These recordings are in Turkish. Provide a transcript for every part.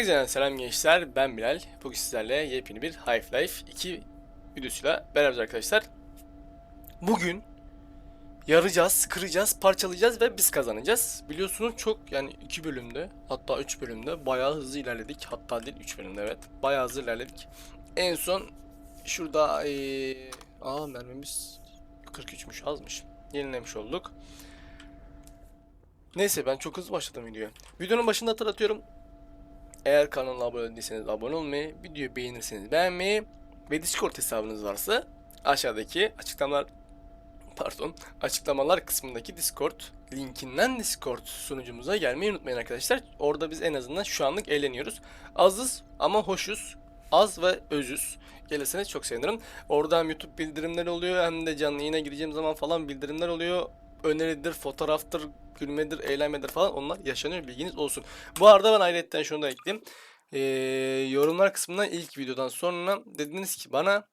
Herkese selam gençler ben Bilal. Bugün sizlerle yepyeni bir Half-Life 2 videosuyla beraberiz arkadaşlar. Bugün yaracağız, kıracağız, parçalayacağız ve biz kazanacağız. Biliyorsunuz çok yani 2 bölümde hatta 3 bölümde bayağı hızlı ilerledik. Hatta değil 3 bölümde evet. Bayağı hızlı ilerledik. En son şurada ee... Aa mermimiz 43'müş azmış. Yenilemiş olduk. Neyse ben çok hızlı başladım videoya. Videonun başında hatırlatıyorum eğer kanala abone değilseniz abone olmayı, videoyu beğenirseniz beğenmeyi ve Discord hesabınız varsa aşağıdaki açıklamalar pardon açıklamalar kısmındaki Discord linkinden Discord sunucumuza gelmeyi unutmayın arkadaşlar. Orada biz en azından şu anlık eğleniyoruz. Azız ama hoşuz. Az ve özüz. Gelirseniz çok sevinirim. Orada hem YouTube bildirimleri oluyor hem de canlı yayına gireceğim zaman falan bildirimler oluyor. Öneridir, fotoğraftır, gülmedir, eğlenmedir falan onlar yaşanıyor bilginiz olsun. Bu arada ben ayrıca şunu da ekleyeyim. Ee, yorumlar kısmından ilk videodan sonra dediniz ki bana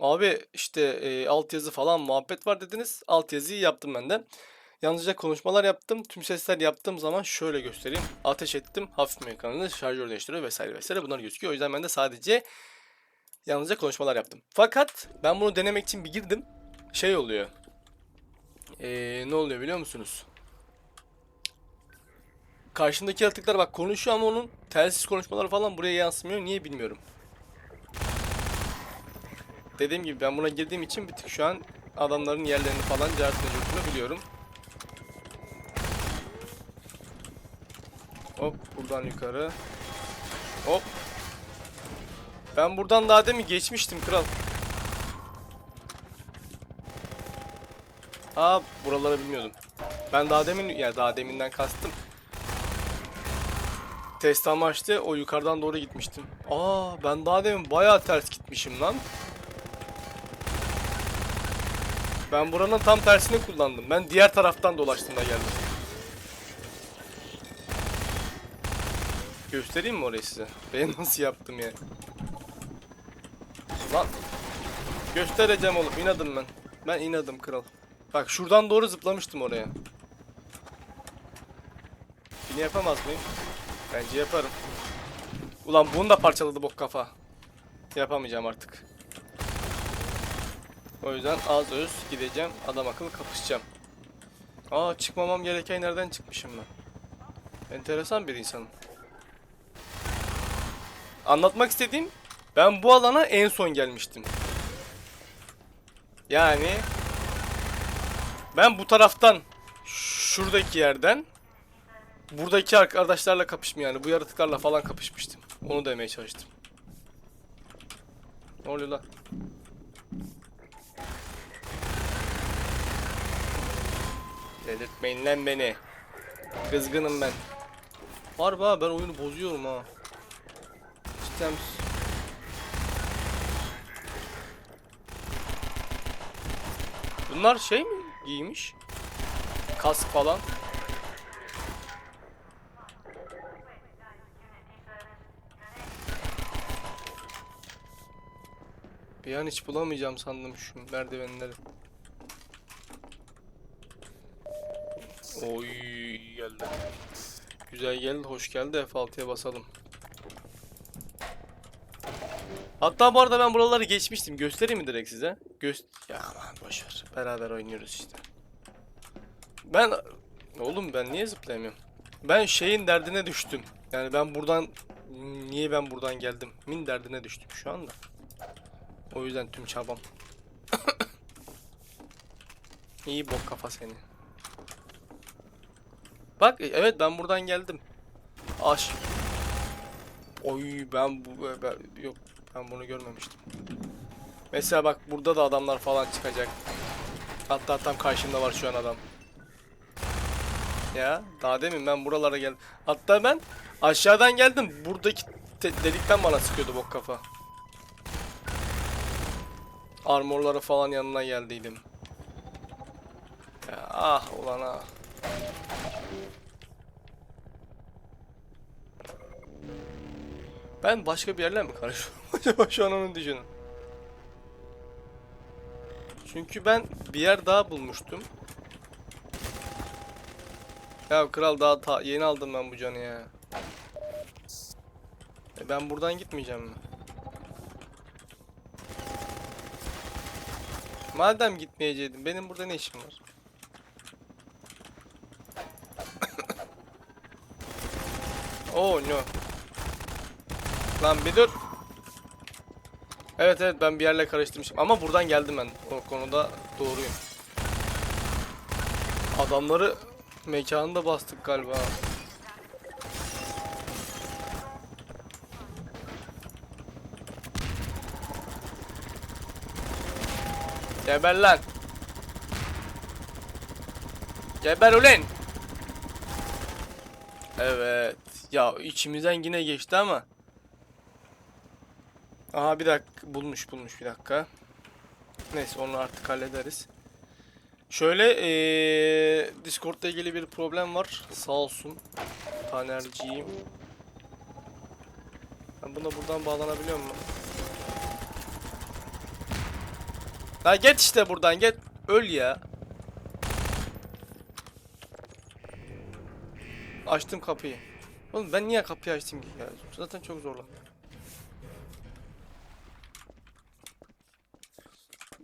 abi işte e, altyazı falan muhabbet var dediniz. Altyazıyı yaptım ben de. Yalnızca konuşmalar yaptım. Tüm sesler yaptığım zaman şöyle göstereyim. Ateş ettim. Hafif mekanını şarjör değiştiriyor vesaire vesaire. Bunlar gözüküyor. O yüzden ben de sadece yalnızca konuşmalar yaptım. Fakat ben bunu denemek için bir girdim. Şey oluyor. Ee, ne oluyor biliyor musunuz? Karşındaki yaratıklar bak konuşuyor ama onun telsiz konuşmaları falan buraya yansımıyor. Niye bilmiyorum. Dediğim gibi ben buna girdiğim için bir tık şu an adamların yerlerini falan cartını biliyorum. Hop buradan yukarı. Hop. Ben buradan daha demin geçmiştim kral. Aa buraları bilmiyordum. Ben daha demin ya daha deminden kastım. Test amaçlı o yukarıdan doğru gitmiştim. Aa ben daha demin bayağı ters gitmişim lan. Ben buranın tam tersini kullandım. Ben diğer taraftan dolaştım da geldim. Göstereyim mi orayı size? Ben nasıl yaptım ya? Lan. Göstereceğim oğlum. inadım ben. Ben inadım kral. Bak şuradan doğru zıplamıştım oraya. Yine yapamaz mıyım? Bence yaparım. Ulan bunu da parçaladı bok kafa. Yapamayacağım artık. O yüzden az öz gideceğim. Adam akıllı kapışacağım. Aa çıkmamam gereken nereden çıkmışım ben. Enteresan bir insanım. Anlatmak istediğim ben bu alana en son gelmiştim. Yani ben bu taraftan şuradaki yerden buradaki arkadaşlarla kapışmı yani bu yaratıklarla falan kapışmıştım. Onu demeye çalıştım. Ne oluyor lan? Delirtmeyin lan beni. Kızgınım ben. Harbi ha ben oyunu bozuyorum ha. Cidden? Bunlar şey mi giymiş? Kask falan. Bir an hiç bulamayacağım sandım şu merdivenleri. Oy geldi. Güzel geldi, hoş geldi. F6'ya basalım. Hatta bu arada ben buraları geçmiştim. Göstereyim mi direkt size? Göst ya aman boşver. Beraber oynuyoruz işte. Ben oğlum ben niye zıplayamıyorum? Ben şeyin derdine düştüm. Yani ben buradan niye ben buradan geldim? Min derdine düştüm şu anda. O yüzden tüm çabam. İyi bok kafa seni. Bak evet ben buradan geldim. Aş. Oy ben bu ben, yok ben bunu görmemiştim. Mesela bak burada da adamlar falan çıkacak. Hatta tam karşımda var şu an adam. Ya daha demin ben buralara geldim. Hatta ben aşağıdan geldim. Buradaki delikten bana sıkıyordu bok kafa. Armorları falan yanına geldiydim. Ya ah ulan ah. Ben başka bir yerle mi karışıyorum acaba şu an onu düşünün. Çünkü ben bir yer daha bulmuştum. Ya kral daha ta yeni aldım ben bu canı ya. E ben buradan gitmeyeceğim mi? Madem gitmeyecektim benim burada ne işim var? oh no. Lan bir dur. Evet evet ben bir yerle karıştırmışım ama buradan geldim ben. O konuda doğruyum. Adamları mekanında bastık galiba. Geber lan. Geber ulan. Evet. Ya içimizden yine geçti ama. Aha bir dakika bulmuş bulmuş bir dakika. Neyse onu artık hallederiz. Şöyle eee Discord'la ilgili bir problem var. Sağ olsun. Tanerciğim. Ben buna buradan bağlanabiliyor muyum? Ha get işte buradan get. Öl ya. Açtım kapıyı. Oğlum ben niye kapıyı açtım ki ya? Zaten çok zorlandım.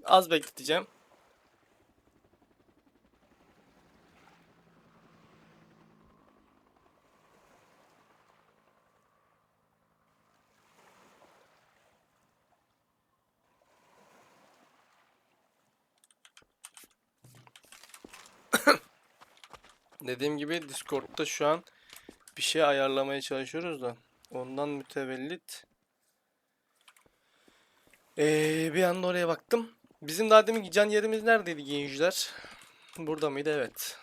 Az bekleteceğim. Dediğim gibi Discord'da şu an bir şey ayarlamaya çalışıyoruz da ondan mütevellit ee, bir anda oraya baktım. Bizim daha demin can yerimiz neredeydi gençler? Burada mıydı? Evet.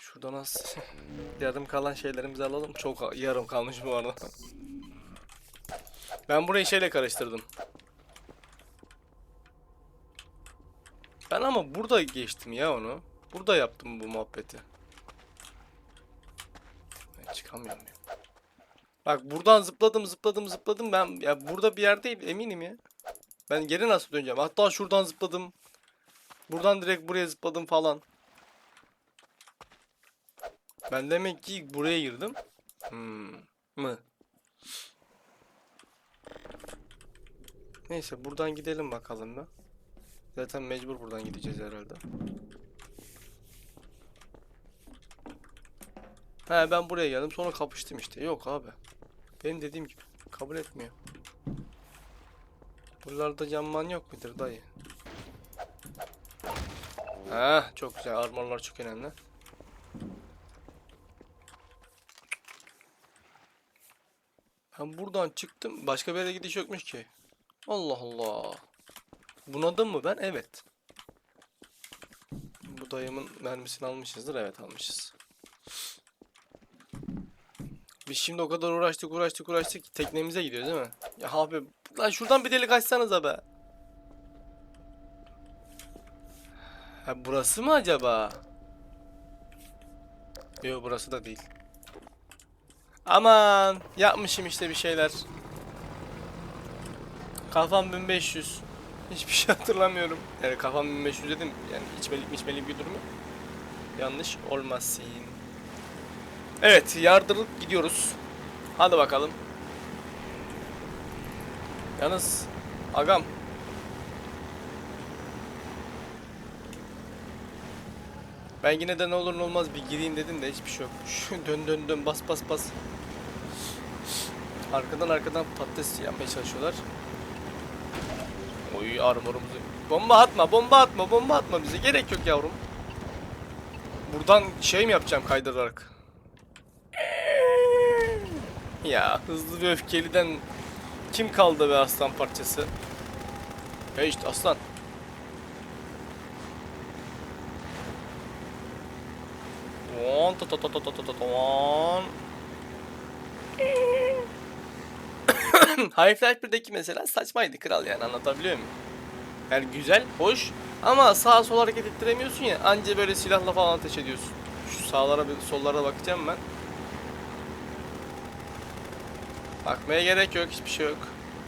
Şuradan az yarım kalan şeylerimizi alalım. Çok yarım kalmış bu arada. Ben burayı şeyle karıştırdım. Ben ama burada geçtim ya onu. Burada yaptım bu muhabbeti. Ben çıkamıyorum ya. Bak buradan zıpladım zıpladım zıpladım ben ya burada bir yerdeyim eminim ya. Ben geri nasıl döneceğim? Hatta şuradan zıpladım. Buradan direkt buraya zıpladım falan. Ben demek ki buraya girdim. Hmm. Mı? Neyse buradan gidelim bakalım da. Zaten mecbur buradan gideceğiz herhalde. He ben buraya geldim sonra kapıştım işte. Yok abi. Benim dediğim gibi. Kabul etmiyor. Buralarda camman yok mudur dayı? Ha çok güzel. Armorlar çok önemli. Ben buradan çıktım. Başka bir yere gidiş yokmuş ki. Allah Allah. Bunadım mı ben? Evet. Bu dayımın mermisini almışızdır. Evet almışız. Biz şimdi o kadar uğraştık uğraştık uğraştık teknemize gidiyoruz değil mi? Ya abi lan şuradan bir delik açsanıza be. Ha burası mı acaba? Yok burası da değil. Aman yapmışım işte bir şeyler. Kafam 1500. Hiçbir şey hatırlamıyorum. Yani kafam 1500 dedim. Yani içmelik içmelik bir durum yok. Yanlış olmasın. Evet yardırıp gidiyoruz. Hadi bakalım. Yalnız agam. Ben yine de ne olur ne olmaz bir gireyim dedim de hiçbir şey yok. Dön dön dön bas bas bas. Arkadan arkadan patates yapmaya çalışıyorlar. Oy armorumuzu. Bomba atma bomba atma bomba atma bize gerek yok yavrum. Buradan şey mi yapacağım kaydırarak? Ya hızlı ve öfkeliden kim kaldı be aslan parçası? Hey işte aslan. Half-Life 1'deki mesela saçmaydı kral yani anlatabiliyor muyum? Yani güzel, hoş ama sağa sola hareket ettiremiyorsun ya anca böyle silahla falan ateş ediyorsun. Şu sağlara bir sollara bakacağım ben. Bakmaya gerek yok, hiçbir şey yok.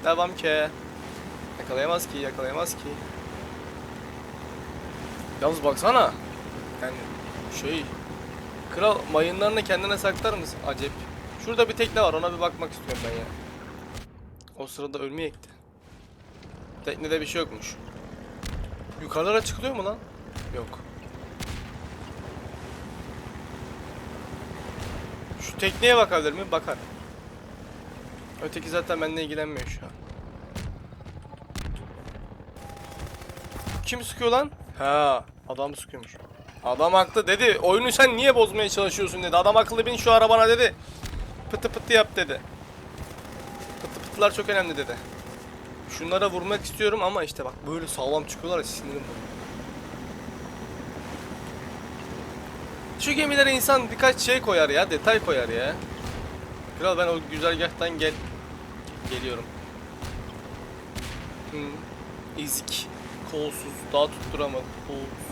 Devam ki. Yakalayamaz ki, yakalayamaz ki. Yalnız baksana. Yani şey... Kral mayınlarını kendine saklar mısın? Acep. Şurada bir tekne var, ona bir bakmak istiyorum ben ya. O sırada ölmeyekti. Teknede bir şey yokmuş. Yukarılara çıkılıyor mu lan? Yok. Şu tekneye bakabilir mi? Bakar. Öteki zaten benimle ilgilenmiyor şu an. Kim sıkıyor lan? Ha, adam sıkıyormuş. Adam haklı dedi. Oyunu sen niye bozmaya çalışıyorsun dedi. Adam akıllı bin şu arabana dedi. Pıtı pıtı yap dedi. Pıtı pıtılar çok önemli dedi. Şunlara vurmak istiyorum ama işte bak böyle sağlam çıkıyorlar ya sinirim bozuluyor. Şu gemilere insan birkaç şey koyar ya, detay koyar ya. Kral ben o güzergahtan gel geliyorum. Hmm. Ezik, kolsuz, daha tutturamadım. Kolsuz.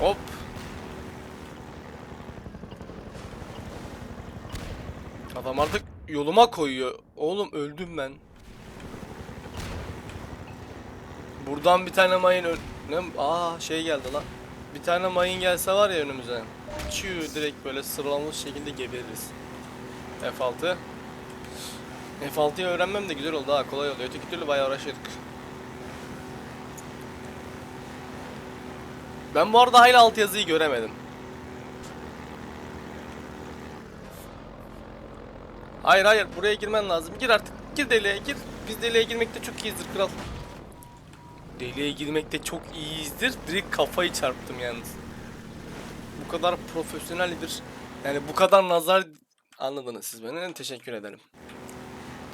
Hop. Adam artık yoluma koyuyor. Oğlum öldüm ben. Buradan bir tane mayın ön... Ne? Aa şey geldi lan. Bir tane mayın gelse var ya önümüze. Çiğ direkt böyle sıralanmış şekilde gebeririz. F6. F6'yı öğrenmem de güzel oldu ha kolay oldu. Öteki türlü bayağı uğraşıyorduk. Ben bu arada hala alt yazıyı göremedim. Hayır hayır buraya girmen lazım. Gir artık. Gir deliğe gir. Biz deliğe girmekte çok iyiyizdir kral. Deliğe girmekte çok iyiyizdir. Direkt kafayı çarptım yalnız. Bu kadar profesyoneldir. Yani bu kadar nazar anladınız siz beni. Teşekkür ederim.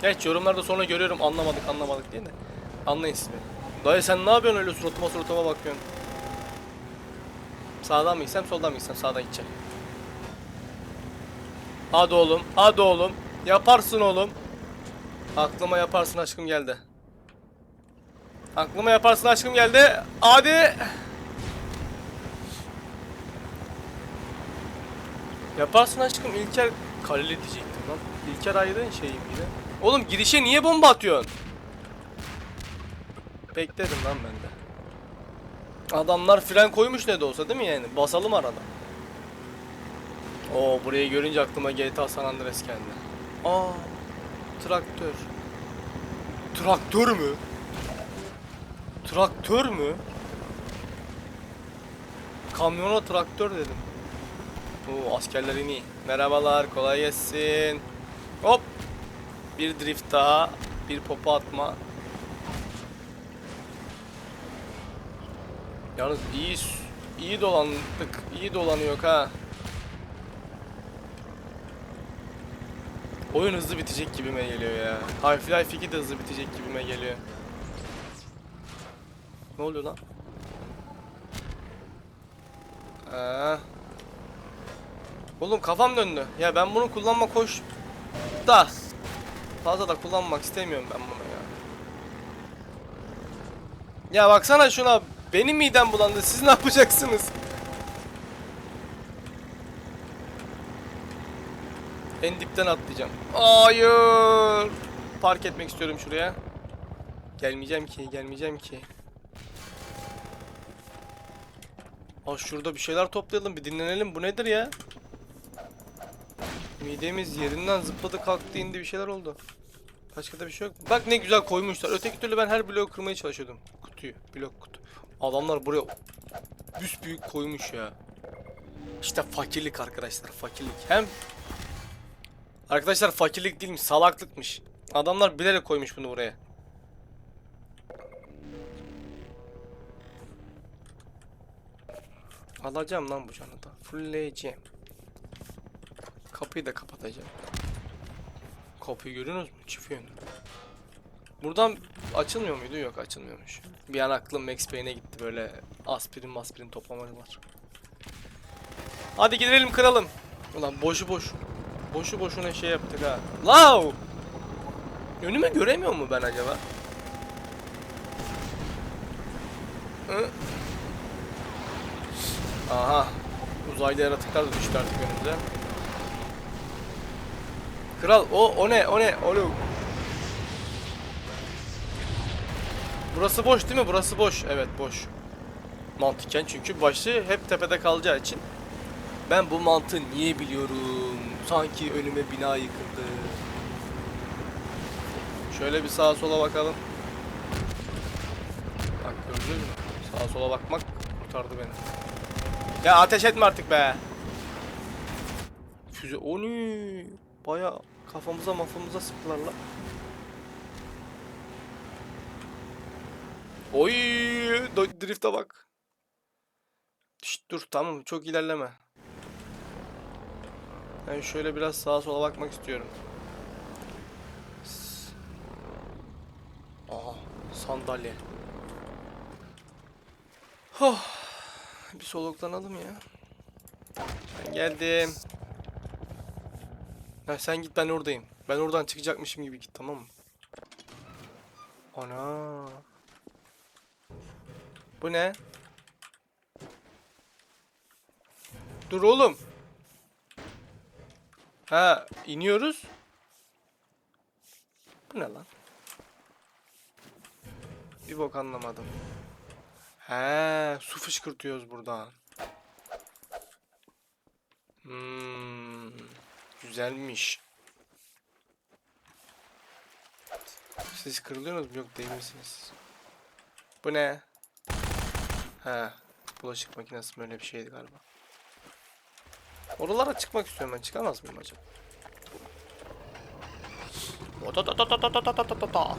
Geç yorumlarda sonra görüyorum anlamadık anlamadık diye de. Anlayın siz beni. Dayı sen ne yapıyorsun öyle suratıma suratıma bakıyorsun. Sağdan mı gitsem soldan mı gitsem sağdan gideceğim. Hadi oğlum hadi oğlum. Yaparsın oğlum. Aklıma yaparsın aşkım geldi. Aklıma yaparsın aşkım geldi. Hadi. Yaparsın aşkım İlker Kaleli diyecektim lan. İlker ayrı şeyim yine. Oğlum girişe niye bomba atıyorsun? Bekledim lan ben de. Adamlar fren koymuş ne de olsa değil mi yani? Basalım arada. Oo burayı görünce aklıma GTA San Andreas geldi. Aa traktör. Traktör mü? Traktör mü? Kamyona traktör dedim. Oo askerler ini. Merhabalar kolay gelsin. Hop. Bir drift daha. Bir popa atma. Yalnız iyi iyi dolandık. iyi dolanıyor ha. Oyun hızlı bitecek gibime geliyor ya. Half-Life 2 de hızlı bitecek gibime geliyor. Ne oluyor lan? Aa. Oğlum kafam döndü. Ya ben bunu kullanma koş da fazla da kullanmak istemiyorum ben bunu ya. Ya baksana şuna. Benim midem bulandı. Siz ne yapacaksınız? En dipten atlayacağım. Hayır. Park etmek istiyorum şuraya. Gelmeyeceğim ki, gelmeyeceğim ki. Aa şurada bir şeyler toplayalım, bir dinlenelim. Bu nedir ya? Midemiz yerinden zıpladı, kalktı, indi bir şeyler oldu. Başka da bir şey yok. Bak ne güzel koymuşlar. Öteki türlü ben her bloğu kırmaya çalışıyordum. Kutuyu, blok kutu. Adamlar buraya büyük koymuş ya. İşte fakirlik arkadaşlar, fakirlik. Hem Arkadaşlar fakirlik değilmiş, salaklıkmış. Adamlar bilerek koymuş bunu buraya. Alacağım lan bu canı da. Fullleyeceğim. Kapıyı da kapatacağım. Kapıyı görüyorsunuz mu? Çift. Buradan açılmıyor muydu? Yok açılmıyormuş. Bir an aklım Max Payne'e gitti böyle aspirin maspirin toplamalar. Hadi gidelim kralım. Ulan boşu boş. Boşu boşuna şey yaptık ha. Lao! Önüme göremiyor mu ben acaba? Hı? Aha. Uzaylı yaratıklar düştü artık önümüze. Kral o o ne o ne oğlum. Burası boş değil mi? Burası boş. Evet boş. Mantıken çünkü başı hep tepede kalacağı için Ben bu mantığı niye biliyorum? Sanki önüme bina yıkıldı. Şöyle bir sağa sola bakalım. Bak gördün mü? Sağa sola bakmak kurtardı beni. Ya ateş etme artık be. Füze o ne? Baya kafamıza mafamıza sıktılar la. Oy, drift'e bak. Şşt, dur tamam çok ilerleme. Ben şöyle biraz sağa sola bakmak istiyorum. Aha sandalye. Oh, bir soluklanalım ya. Ben geldim. Ha, sen git ben oradayım. Ben oradan çıkacakmışım gibi git tamam mı? Ana. Bu ne? Dur oğlum. Ha iniyoruz. Bu ne lan? Bir bok anlamadım. He su fışkırtıyoruz buradan. Hmm, güzelmiş. Siz kırılıyorsunuz mu? Yok değil misiniz? Bu ne? He, bulaşık makinesi böyle bir şeydi galiba. Oralara çıkmak istiyorum ben. Çıkamaz mıyım acaba? Otatatatatatatatata.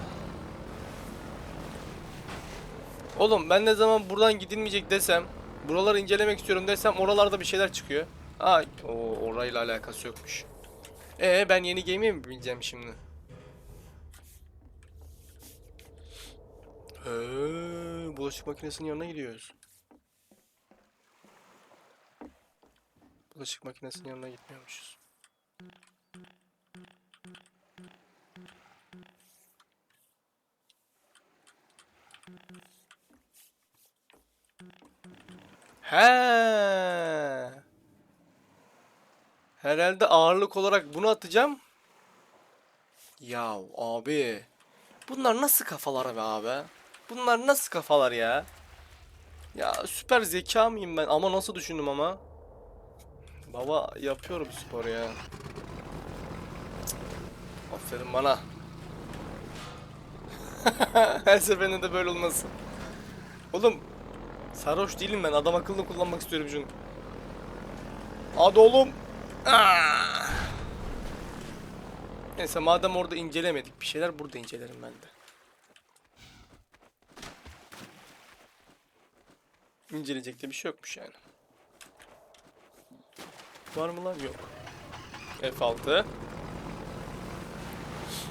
Oğlum ben ne zaman buradan gidilmeyecek desem, buraları incelemek istiyorum desem oralarda bir şeyler çıkıyor. Aa, o orayla alakası yokmuş. Ee ben yeni gemiye mi bineceğim şimdi? Ee, bulaşık makinesinin yanına gidiyoruz. Bulaşık makinesinin yanına gitmiyormuşuz. He. Herhalde ağırlık olarak bunu atacağım. Ya abi. Bunlar nasıl kafalar be abi? Bunlar nasıl kafalar ya? Ya süper zeka mıyım ben? Ama nasıl düşündüm ama? Baba yapıyorum spor ya. Aferin bana. Her seferinde de böyle olmasın. Oğlum sarhoş değilim ben. Adam akıllı kullanmak istiyorum şunu. Hadi oğlum. Ah! Neyse madem orada incelemedik bir şeyler burada incelerim ben de. İnceleyecek de bir şey yokmuş yani. Var mı lan? Yok. F6.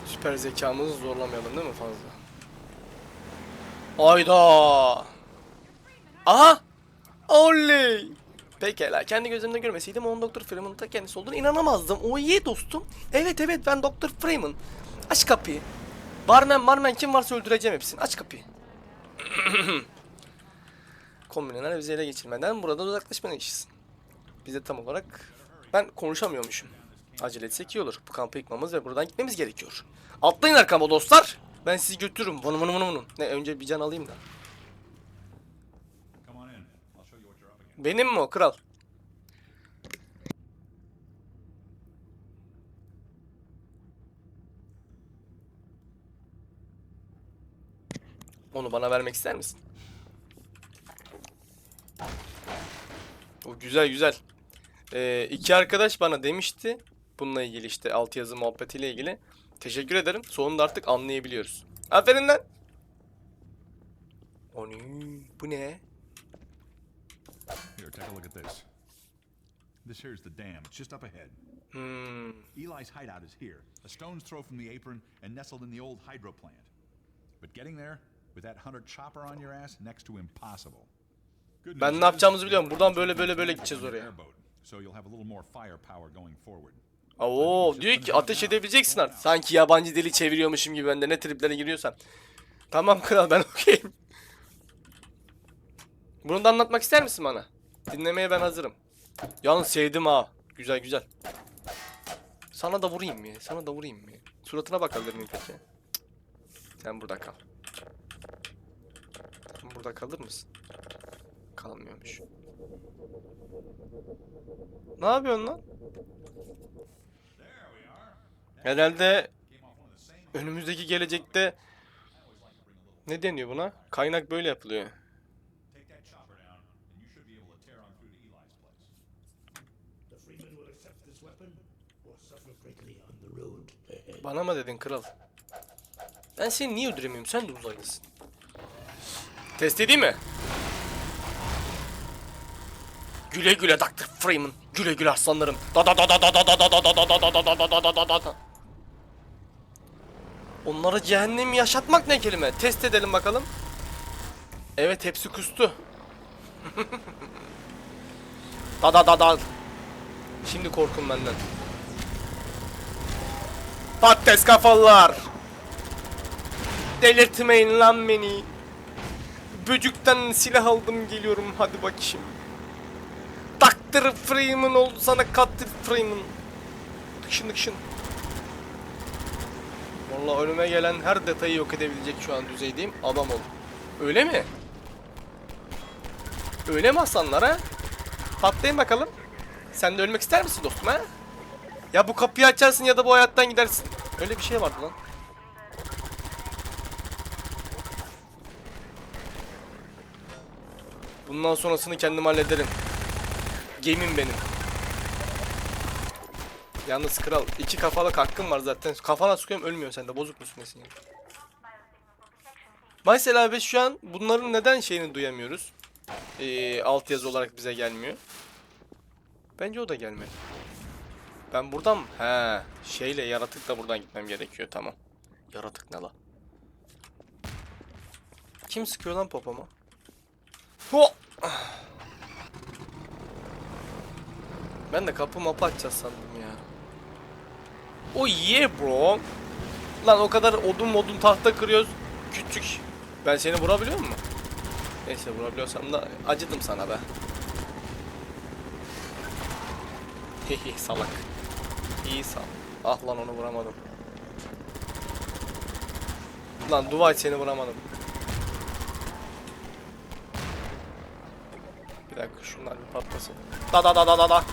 Süper zekamızı zorlamayalım değil mi fazla? Ayda. Aha! Oley! Pekala. Kendi gözlerimde görmeseydim onun Dr. Freeman'ın ta kendisi olduğunu inanamazdım. O iyi dostum. Evet evet ben Dr. Freeman. Aç kapıyı. Barmen barmen kim varsa öldüreceğim hepsini. Aç kapıyı. Kombinler bizi ele geçirmeden burada uzaklaşmalıyız. Biz de tam olarak... Ben konuşamıyormuşum. Acele etsek iyi olur. Bu kampı yıkmamız ve buradan gitmemiz gerekiyor. Atlayın arkama dostlar. Ben sizi götürürüm. Vını vını vını. Ne önce bir can alayım da. Benim mi o kral? Onu bana vermek ister misin? O güzel güzel. Ee, iki arkadaş bana demişti. Bununla ilgili işte altyazı muhabbetiyle ilgili. Teşekkür ederim. Sonunda artık anlayabiliyoruz. Aferin lan. O ne? Bu ne? Here, take a look at this. This here's the dam. It's just up ahead. Hmm. Eli's hideout is here, a stone's throw from the apron and nestled in the old hydro plant. But getting there, with that hunter chopper on your ass, next to impossible. Good Ben ne yapacağımızı biliyorum. Buradan böyle böyle böyle gideceğiz oraya. airboat, So you'll have a little more firepower going forward. Oo diyor ki ateş edebileceksin artık. Sanki yabancı dili çeviriyormuşum gibi ben de ne triplere giriyorsam. Tamam kral ben okeyim. Bunu da anlatmak ister misin bana? Dinlemeye ben hazırım. Yalnız sevdim ha. Güzel güzel. Sana da vurayım mı? Sana da vurayım mı? Suratına bakabilir miyim peki? Sen burada kal. Sen burada kalır mısın? kalmıyormuş. Ne yapıyorsun lan? Herhalde önümüzdeki gelecekte ne deniyor buna? Kaynak böyle yapılıyor. Take that chopper down, and you should be able to tear on through to Eli's place. The Freeman will accept this weapon or suffer greatly on the road ahead. Bana mı dedin kral? Ben seni niye öldüremiyorum? Sen de uzaylısın. Test edeyim mi? Güle güle Dr. Freeman. Güle güle aslanlarım. Da da da da da da da da da da da da da da da da da da da da. Onları cehennem yaşatmak ne kelime? Test edelim bakalım. Evet hepsi kustu. da da da da. Şimdi korkun benden. Patates kafalılar. Delirtmeyin lan beni. Böcükten silah aldım geliyorum hadi bakayım. Dr. Freeman oldu sana Katil Freeman. Dıkşın dıkşın. Vallahi önüme gelen her detayı yok edebilecek şu an düzeydeyim adam ol. Öyle mi? Öyle mi aslanlar ha? Patlayın bakalım. Sen de ölmek ister misin dostum ha? Ya bu kapıyı açarsın ya da bu hayattan gidersin. Öyle bir şey vardı lan. Bundan sonrasını kendim hallederim. Gemim benim. Yalnız kral iki kafalık hakkım var zaten. Kafana sıkıyorum ölmüyor sende. Bozuk musun nesin ya? Mesela biz şu an bunların neden şeyini duyamıyoruz? Ee, alt yazı olarak bize gelmiyor. Bence o da gelmedi. Ben buradan mı? He, şeyle yaratıkla buradan gitmem gerekiyor tamam. Yaratık ne la? Kim sıkıyor lan popoma? Ho! Ben de kapı mapı açacağız sandım ya. O yeah bro. Lan o kadar odun modun tahta kırıyoruz. Küçük. Ben seni vurabiliyor muyum? Neyse vurabiliyorsam da acıdım sana be. Hehe salak. İyi sal. Ah lan onu vuramadım. Lan et seni vuramadım. Bir dakika şunlar bir patlasın. Da da da da da da.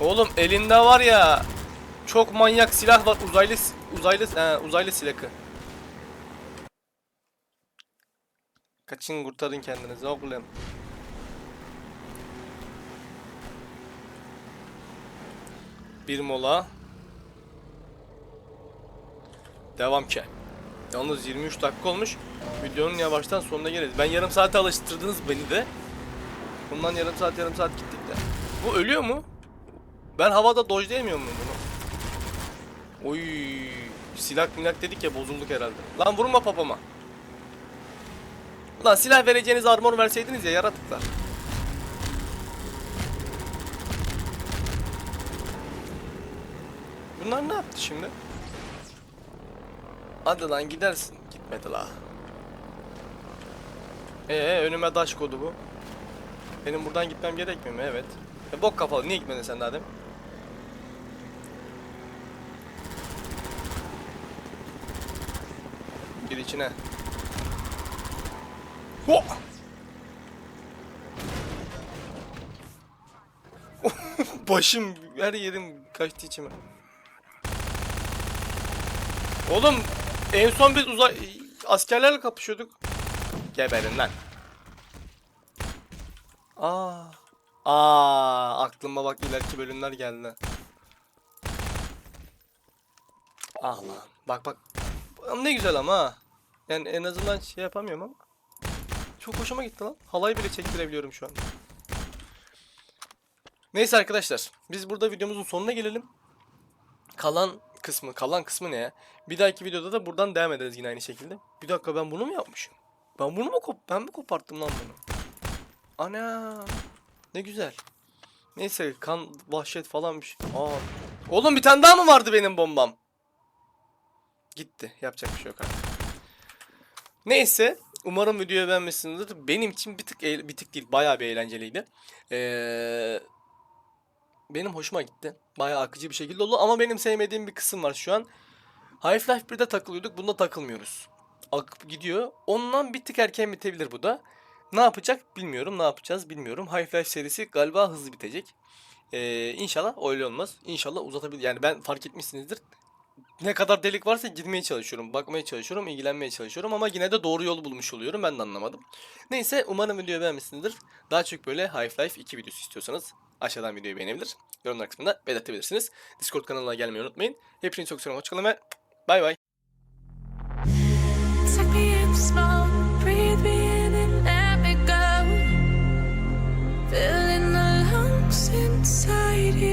Oğlum elinde var ya çok manyak silah var uzaylı uzaylı he, uzaylı silahı. Kaçın kurtarın kendinizi oğlum. Bir mola. Devam ki. Yalnız 23 dakika olmuş. Videonun yavaştan sonuna geliriz. Ben yarım saate alıştırdınız beni de. Bundan yarım saat yarım saat gittik de. Bu ölüyor mu? Ben havada dojlayamıyor muyum bunu? Oy, silah minak dedik ya bozulduk herhalde. Lan vurma papama. Lan silah vereceğiniz armor verseydiniz ya yaratıklar. Bunlar ne yaptı şimdi? Hadi lan gidersin. Gitmedi la. Ee önüme daş kodu bu. Benim buradan gitmem gerekmiyor mu? Evet. E, bok kafalı. Niye gitmedin sen demin? Gir içine. Ho! Başım, her yerim kaçtı içime. Oğlum en son biz uzay askerlerle kapışıyorduk. Geberin lan. Aa. Aa, aklıma bak ileriki bölümler geldi. Ah lan. Bak bak. Ne güzel ama. Yani en azından şey yapamıyorum ama. Çok hoşuma gitti lan. Halay bile çektirebiliyorum şu an. Neyse arkadaşlar. Biz burada videomuzun sonuna gelelim. Kalan kısmı, kalan kısmı ne? Bir dahaki videoda da buradan devam ederiz yine aynı şekilde. Bir dakika ben bunu mu yapmışım? Ben bunu mu kop ben mi koparttım lan bunu? Ana. Ne güzel. Neyse kan vahşet falanmış. Aa. Oğlum bir tane daha mı vardı benim bombam? Gitti. Yapacak bir şey yok artık. Neyse. Umarım videoyu beğenmişsinizdir. Benim için bir tık bir tık değil bayağı bir eğlenceliydi. Ee, benim hoşuma gitti. Bayağı akıcı bir şekilde oldu ama benim sevmediğim bir kısım var şu an. Half-Life 1'de takılıyorduk. Bunda takılmıyoruz. Akıp gidiyor. Ondan bir tık erken bitebilir bu da. Ne yapacak bilmiyorum. Ne yapacağız bilmiyorum. Half-Life serisi galiba hızlı bitecek. Ee, inşallah öyle olmaz. İnşallah uzatabilir. Yani ben fark etmişsinizdir. Ne kadar delik varsa girmeye çalışıyorum. Bakmaya çalışıyorum. ilgilenmeye çalışıyorum. Ama yine de doğru yolu bulmuş oluyorum. Ben de anlamadım. Neyse umarım videoyu beğenmişsinizdir. Daha çok böyle Half-Life 2 videosu istiyorsanız aşağıdan videoyu beğenebilir. Yorumlar kısmında belirtebilirsiniz. Discord kanalına gelmeyi unutmayın. Hepinizi çok seviyorum. Hoşçakalın ve bay bay.